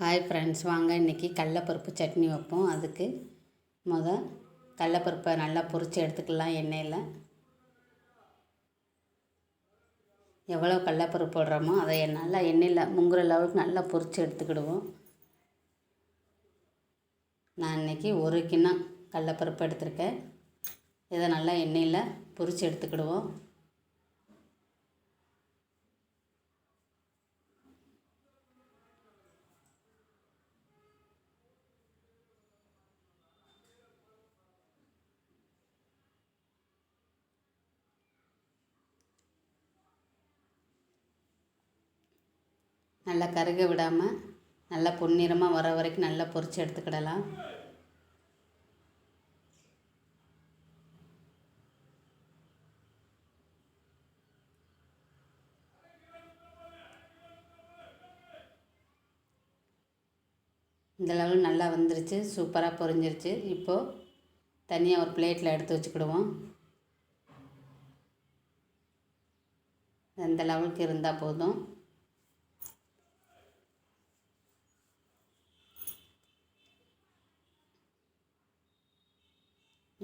Hi friends வாங்க. இன்றைக்கி கடலப்பருப்பு சட்னி வைப்போம். அதுக்கு முத கடலப்பருப்பை நல்லா பொரித்து எடுத்துக்கலாம் எண்ணெயில். எவ்வளோ கடலப்பருப்பு போடுறோமோ அதை நல்லா எண்ணெயில் முங்குற லெவலுக்கு நல்லா பொரித்து எடுத்துக்கிடுவோம். நான் இன்றைக்கி ஒரு கிண்ணம் கடலப்பருப்பு எடுத்திருக்கேன். இதை நல்லா எண்ணெயில் பொரித்து எடுத்துக்கிடுவோம். நல்லா கருக விடாமல் நல்லா பொன்னிறமாக வர வரைக்கும் நல்லா பொரித்து எடுத்துக்கிடலாம். இந்த லெவல் நல்லா வந்துருச்சு சூப்பராக பொரிஞ்சிருச்சு இப்போது தனியாக ஒரு பிளேட்டில் எடுத்து வச்சுக்கிடுவோம். இந்த லெவலுக்கு இருந்தால் போதும்.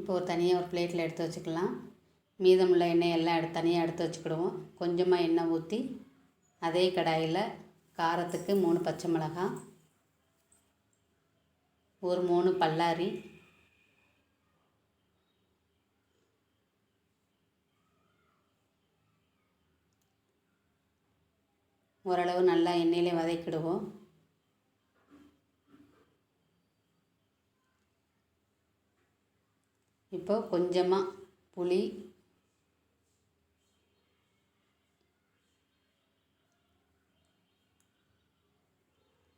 இப்போ ஒரு தனியாக ஒரு பிளேட்டில் எடுத்து வச்சுக்கலாம். மீதமுள்ள எண்ணெய் எல்லாம் எடுத்து தனியாக எடுத்து வச்சுக்கிடுவோம். கொஞ்சமாக எண்ணெய் ஊற்றி அதே கடாயில் காரத்துக்கு மூணு பச்சை மிளகாய் ஒரு மூணு பல்லாரி ஓரளவு நல்லா எண்ணெயிலே வதக்கிடுவோம். இப்போ கொஞ்சமாக புளி.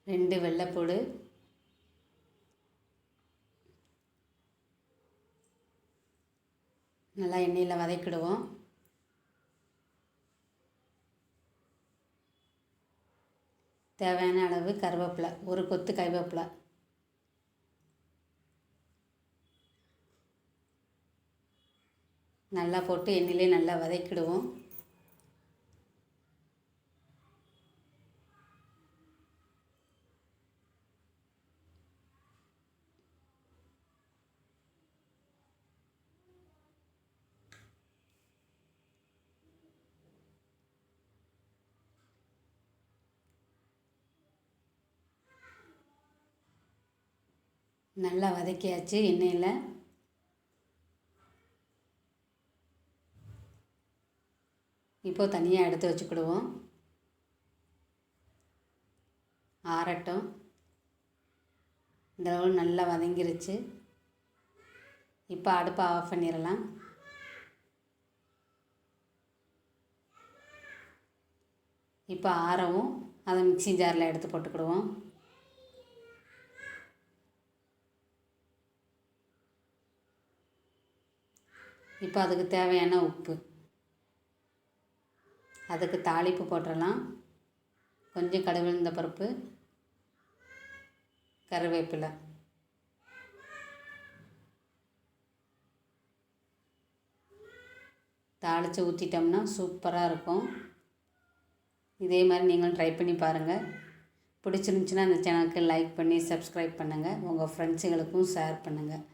ரெண்டு வெள்ளைப்பூடு. நல்லா எண்ணெயில் வதக்கிடுவோம். தேவையான அளவு கருவேப்பிலை ஒரு கொத்து கருவேப்பிலை. நல்லா போட்டு எண்ணெயிலே நல்லா வதக்கிடுவோம். நல்லா வதக்கியாச்சு எண்ணெயில். இப்போது தனியாக எடுத்து வச்சுக்கிடுவோம். ஆறட்டும். இந்த அளவு நல்லா வதங்கிருச்சு. இப்போ அடுப்பை ஆஃப் பண்ணிடலாம். இப்போ ஆறவும் அதை மிக்சி ஜாரில் எடுத்து போட்டுக்கிடுவோம். இப்போ அதுக்கு தேவையான உப்பு. அதுக்கு தாளிப்பு போட்டுடலாம் கொஞ்சம் கடவுழ்ந்த பருப்பு கருவேப்பிலை. தாளித்து ஊற்றிட்டோம்னா சூப்பராக இருக்கும். இதே மாதிரி நீங்களும் ட்ரை பண்ணி பாருங்கள் பிடிச்சிருந்துச்சின்னா அந்த சேனலுக்கு லைக் பண்ணி சப்ஸ்கிரைப் பண்ணுங்கள் உங்கள் ஃப்ரெண்ட்ஸுங்களுக்கும் ஷேர் பண்ணுங்கள்